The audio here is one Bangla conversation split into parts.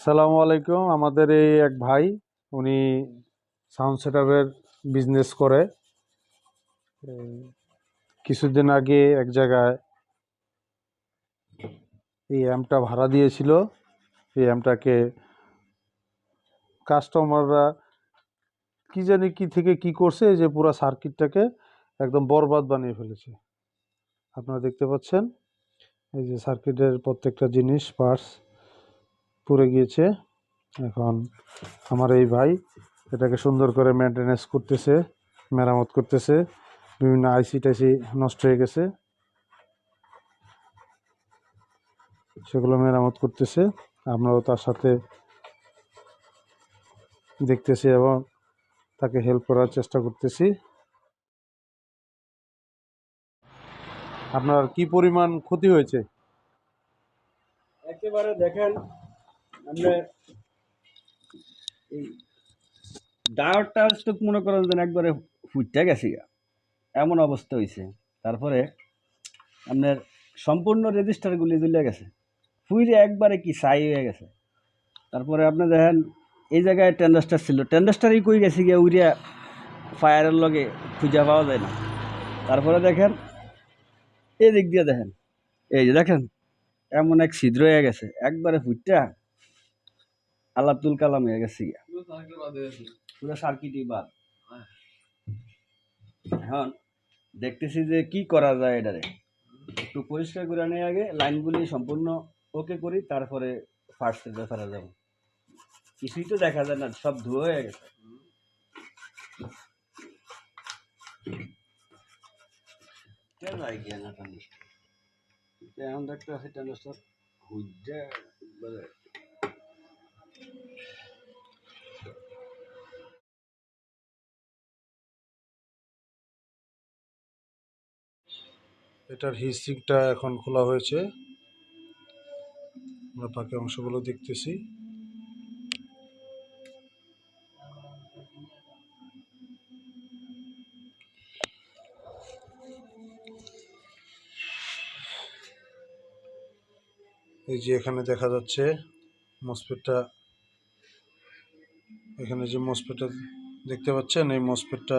আসসালামু আলাইকুম। আমাদের এই এক ভাই, উনি সাউন্ড সেটআপের বিজনেস করে। কিছুদিন আগে এক জায়গায় এই অ্যাম্পটা ভাড়া দিয়েছিল। এই অ্যাম্পটাকে কাস্টমাররা কি জানি কি থেকে কি করছে যে পুরো সার্কিটটাকে একদম বরবাদ বানিয়ে ফেলেছে। আপনারা দেখতে পাচ্ছেন, এই যে সার্কিটের প্রত্যেকটা জিনিস পার্টস পুড়ে গিয়েছে। এখন আমার এই ভাই এটাকে সুন্দর করে মেনটেনেন্স করতেছে, মেরামত করতেছে। বিভিন্ন আইসি টাইসি নষ্ট হয়ে গেছে। সেগুলো মেরামত করতেছে। আমরাও তার সাথে দেখতেছি এবং তাকে হেল্প করার চেষ্টা করতেছি। আপনার কি পরিমাণ ক্ষতি হয়েছে? একেবারে দেখেন আমরা এই ডায়োরটা মনে করেন যেন একবারে ফুটতে গেছি। এমন অবস্থা হয়েছে তারপরে আপনার সম্পূর্ণ রেজিস্টারগুলি জ্বলে গেছে। ফুইরে একবারে কি ছাই হয়ে গেছে। তারপরে আপনি দেখেন, এই জায়গায় টেন্ডাস্টার ছিল। টেন্ডাস্টারই কই গেছে গিয়ে উড়িয়া ফায়ারের লগে খুঁজে পাওয়া যায় না। তারপরে দেখেন এই দিক দিয়ে দেখেন, এই যে দেখেন, এমন এক ছিদ্র হয়ে গেছে। একবারে ফুটটা আল্লাতুল কালাম হয়ে গেছে গিয়া। পুরো সার্কিটই বাদ। এখন দেখতেছি যে কি করা যায় এটারে। একটু পরিষ্কার করে নিয়ে আগে লাইনগুলি সম্পূর্ণ ওকে করি তারপরে ফার্স্টের ব্যাপারে যাব। কিছুই তো দেখা যায় না সব ধুয়ে হয়ে গেছে। কেন যায় গিয়া না জানি এখন দেখতে টেন্ডারটা হুজ্জা এটার হিস্ট্রিকটা এখন খোলা হয়েছে। আমরা বাকি অংশগুলো দেখতেছি। এই যে এখানে দেখা যাচ্ছে মসপেটটা এখানে যে মসপেটটা দেখতে পাচ্ছেন, এই মসপেটটা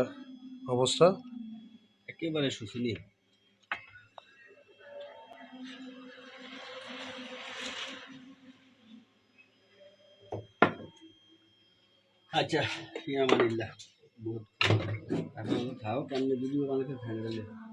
অবস্থা। একেবারে अच्छा या मान बहुत खाओ क्या वीडियो बनाकर खाने ले